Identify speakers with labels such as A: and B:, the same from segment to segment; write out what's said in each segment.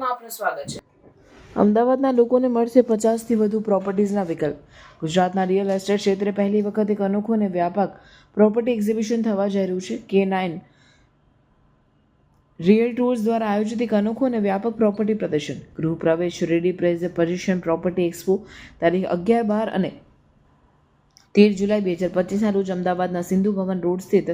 A: બુલેટિનમાં આપનું સ્વાગત છે.
B: અમદાવાદના લોકોને મળશે પચાસથી વધુ પ્રોપર્ટીઝના વિકલ્પ. ગુજરાતના રિયલ એસ્ટેટ ક્ષેત્રે પહેલી વખત એક અનોખું અને વ્યાપક પ્રોપર્ટી એક્ઝિબિશન થવા જઈ રહ્યું છે. કે નાઇન રિયલ ટૂર્સ દ્વારા આયોજિત એક અનોખું અને વ્યાપક પ્રોપર્ટી પ્રદર્શન. ગૃહ પ્રવેશ રેડી પ્રેઝ પોઝિશન પ્રોપર્ટી એક્સપો તારીખ અગિયાર બાર અને તેર જુલાઈ બે હજાર પચીસના રોજ અમદાવાદના સિંધુ ભવન રોડ સ્થિત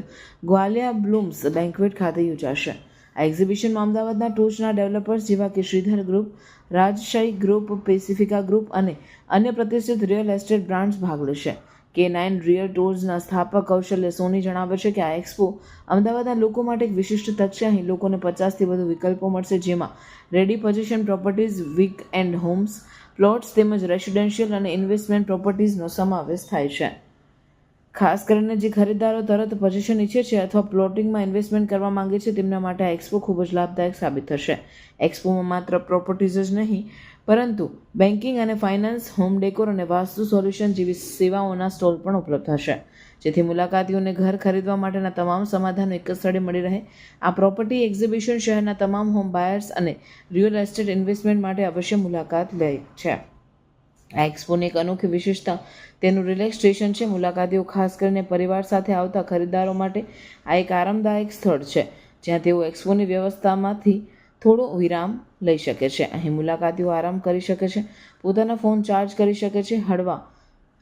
B: ગ્વાલિયા બ્લૂમ્સ બેન્ક્વેટ ખાતે યોજાશે. આ એક્ઝિબિશનમાં અમદાવાદના ટોચના ડેવલપર્સ જેવા કે Shridhar group Rajshahi group Pacifica group અને અન્ય પ્રતિષ્ઠિત રિયલ એસ્ટેટ બ્રાન્ડ્સ ભાગ લેશે. કે નાઇન રિયલ ટોર્સના સ્થાપક કૌશલ્ય સોની જણાવે છે કે આ એક્સપો અમદાવાદના લોકો માટે એક વિશિષ્ટ તક છે. અહીં લોકોને પચાસથી વધુ વિકલ્પો મળશે, જેમાં ready position properties weekend homes plots તેમજ રેસિડેન્શિયલ અને ઇન્વેસ્ટમેન્ટ પ્રોપર્ટીઝનો સમાવેશ થાય છે. ખાસ કરીને જે ખરીદદારો તરત પોઝિશન ઈચ્છે છે અથવા પ્લોટિંગમાં ઇન્વેસ્ટમેન્ટ કરવા માંગે છે, તેમના માટે આ એક્સપો ખૂબ જ લાભદાયક સાબિત થશે. એક્સપોમાં માત્ર પ્રોપર્ટીઝ જ નહીં, પરંતુ બેન્કિંગ અને ફાઇનાન્સ હોમ ડેકોર અને વાસ્તુ સોલ્યુશન જેવી સેવાઓના સ્ટોલ પણ ઉપલબ્ધ થશે જેથી મુલાકાતીઓને ઘર ખરીદવા માટેના તમામ સમાધાનો એક જ સ્થળે મળી રહે. આ પ્રોપર્ટી એક્ઝિબિશન શહેરના તમામ હોમ બાયર્સ અને રિયલ એસ્ટેટ ઇન્વેસ્ટમેન્ટ માટે અવશ્ય મુલાકાત લે છે. આ એક્સપોની એક અનોખી વિશેષતા, તેનું રિલેક્સ સ્ટેશન છે, મુલાકાતીઓ ખાસ કરીને પરિવાર સાથે આવતા ખરીદદારો માટે આ એક આરામદાયક સ્થળ છે, જ્યાં તેઓ એક્સપોની વ્યવસ્થામાંથી થોડો વિરામ લઈ શકે છે. અહીં મુલાકાતીઓ આરામ કરી શકે છે, પોતાના ફોન ચાર્જ કરી શકે છે, હળવા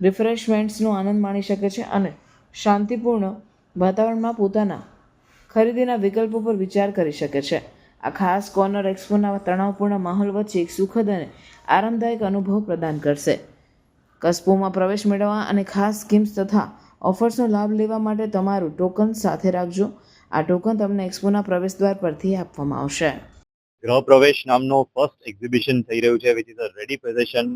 B: રિફ્રેશમેન્ટ્સનો આનંદ માણી શકે છે અને શાંતિપૂર્ણ વાતાવરણમાં પોતાના ખરીદીના વિકલ્પો પર વિચાર કરી શકે છે. આ ખાસ કોર્નર એક્સપોના તણાવપૂર્ણ માહોલ વચ્ચે એક સુખદ અને આરામદાયક અનુભવ પ્રદાન કરશે. કસ્બોમાં પ્રવેશ મેળવવા અને ખાસ સ્કીમ્સ તથા ઓફર્સનો લાભ લેવા માટે તમારું ટોકન સાથે રાખજો. આ ટોકન તમને એક્સપોના પ્રવેશદ્વાર પરથી આપવામાં આવશે.
C: ગ્રહ પ્રવેશ નામનો ફર્સ્ટ એક્ઝિબિશન થઈ રહ્યું છે which is a ready position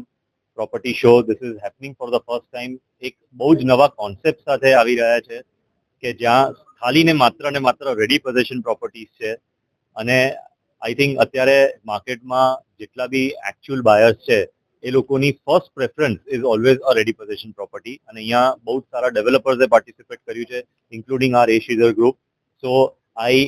C: property show this is happening for the first time એક બહુ જ નવા કોન્સેપ્ટ સાથે આવી રહ્યા છે કે જ્યાં ખાલી ને માત્ર ને માત્ર રેડી પોઝિશન પ્રોપર્ટીઝ છે. અને આઈ થિંક અત્યારે માર્કેટમાં જેટલા બી એકચ્યુઅલ બાયર્સ છે, એ લોકોની first preference is always a ready position property અને અહીંયા બહુ જ સારા ડેવલપર્સે પાર્ટિસિપેટ કર્યું છે including R A Shridhar group so I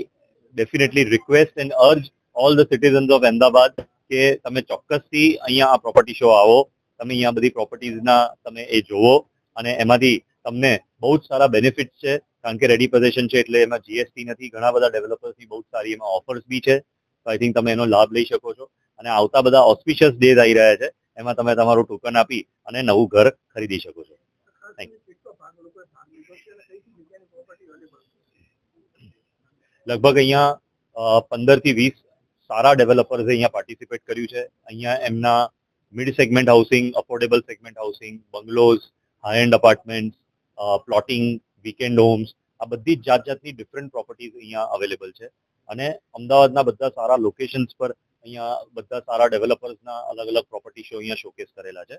C: definitely request and urge all the citizens of Ahmedabad કે તમે ચોક્કસથી અહીંયા આ પ્રોપર્ટી શો આવો, તમે અહીંયા બધી પ્રોપર્ટીઝના તમે એ જોવો, અને એમાંથી તમને બહુ જ સારા બેનિફિટ્સ છે. કારણ કે રેડી પોઝિશન છે એટલે એમાં જીએસટી નથી, ઘણા બધા ડેવલપર્સની બહુ સારી એમાં ઓફર્સ બી છે. આઈ થિંક તમે એનો લાભ લઈ શકો છો. અને આવતા બધા ઓસ્પિશિયસ ડેઝ આવી રહ્યા છે, એમાં તમે તમારું ટોકન આપી અને નવું ઘર ખરીદી શકો છો. લગભગ અહીંયા પંદરથી વીસ સારા ડેવલપર્સે અહીંયા પાર્ટિસિપેટ કર્યું છે. અહીંયા એમના mid segment housing affordable segment housing bungalows high end apartment plotting weekend homes આ બધી જ જાત જાતની ડિફરન્ટ પ્રોપર્ટીઝ અહીંયા અવેલેબલ છે. અને અમદાવાદના બધા સારા લોકેશન્સ પર અહીંયા બધા સારા ડેવલપર્સના અલગ અલગ પ્રોપર્ટી શો અહીંયા શોકેસ કરેલા છે.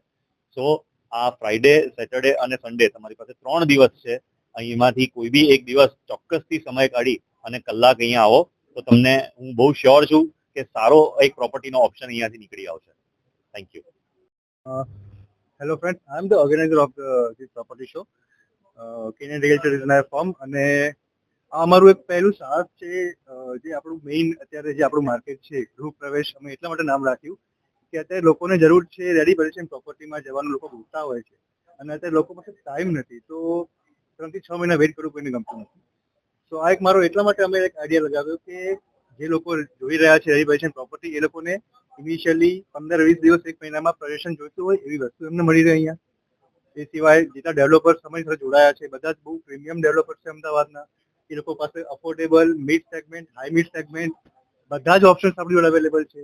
C: સો આ ફ્રાઈડે સેટરડે અને સન્ડે તમારી પાસે ત્રણ દિવસ છે. અહીંમાંથી કોઈ બી એક દિવસ ચોક્કસથી સમય કાઢી અને કલાક અહીંયા આવો, તો તમને હું બહુ શ્યોર છું કે સારો એક પ્રોપર્ટીનો ઓપ્શન અહીંયાથી નીકળી આવશે. Thank you
D: hello friend I am the organizer of this property property show. Agriculture firm અને આ અમારું એક પહેલું સાહસ છે જે આપણું મેઇન અત્યારે જે આપણું માર્કેટ છે ગૃહ પ્રવેશ અમે એટલા માટે નામ રાખ્યું કે અત્યારે લોકોને જરૂર છે રેડી પોઝિશન પ્રોપર્ટીમાં જવાનું, લોકો ભૂલતા હોય છે અને અત્યારે લોકો પાસે ટાઈમ નથી, તો ત્રણથી છ મહિના વેઇટ કરવું કોઈને ગમતું નથી તો આ એક મારો એટલા માટે અમે એક આઈડિયા લગાવ્યો કે જે લોકો જોઈ રહ્યા છે રેડી પોઝિશન પ્રોપર્ટી એ લોકોને ઇનિશિયલી પંદર વીસ દિવસ, એક મહિનામાં પ્રવેશન જોઈતું હોય એવી વસ્તુ એમને મળી રહે અહીંયા એ સિવાય જેટલા ડેવલપર્સ સમય સાથે જોડાયા છે, બધા જ બહુ પ્રીમિયમ ડેવલપર્સ છે અમદાવાદના. એ લોકો પાસે affordable mid segment high mid segment બધા જ ઓપ્શન્સ આપણી જોડે અવેલેબલ છે.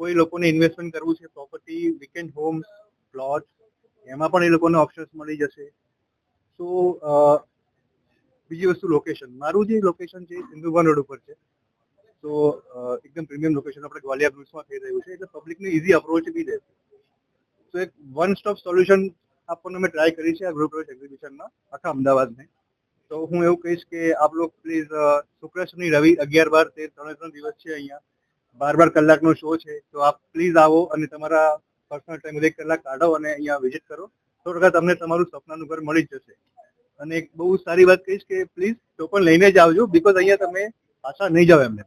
D: કોઈ લોકોને ઇન્વેસ્ટમેન્ટ કરવું છે પ્રોપર્ટી વીકેન્ડ હોમ્સ પ્લોટ એમાં પણ એ લોકોને ઓપ્શન્સ મળી જશે. તો બીજી વસ્તુ લોકેશન મારું જે લોકેશન છે એ સિંધુવન રોડ ઉપર છે. તો એકદમ પ્રીમિયમ લોકેશન આપણે ગ્વાલિયા બ્રુસમાં થઈ રહ્યું છે, એટલે પબ્લિકને ઇઝી અપ્રોચ બી રહેશે. તો એક વન સ્ટોપ સોલ્યુશન આપવાનો મેં ટ્રાય કરી છે આ ગૃહ પ્રવેશ એક્ઝિબિશનમાં આખા અમદાવાદને. તો હું એવું કહીશ કે આપ લોકો પ્લીઝ શુક્ર, શનિ, રવિ, અગિયાર, બાર, તેર, ત્રણે ત્રણ દિવસ છે અહીંયા. બાર બાર કલાકનો શો છે. તો આપ પ્લીઝ આવો અને તમારા પર્સનલ ટાઈમ એક કલાક કાઢો અને અહીંયા વિઝિટ કરો. તો ટકા તમને તમારું સપનાનું ઘર મળી જ જશે. અને એક બહુ સારી વાત કહીશ કે પ્લીઝ ટોકન લઈને જ આવજો બીકોઝ અહીંયા તમે પાછા નહીં જાઓ એમને.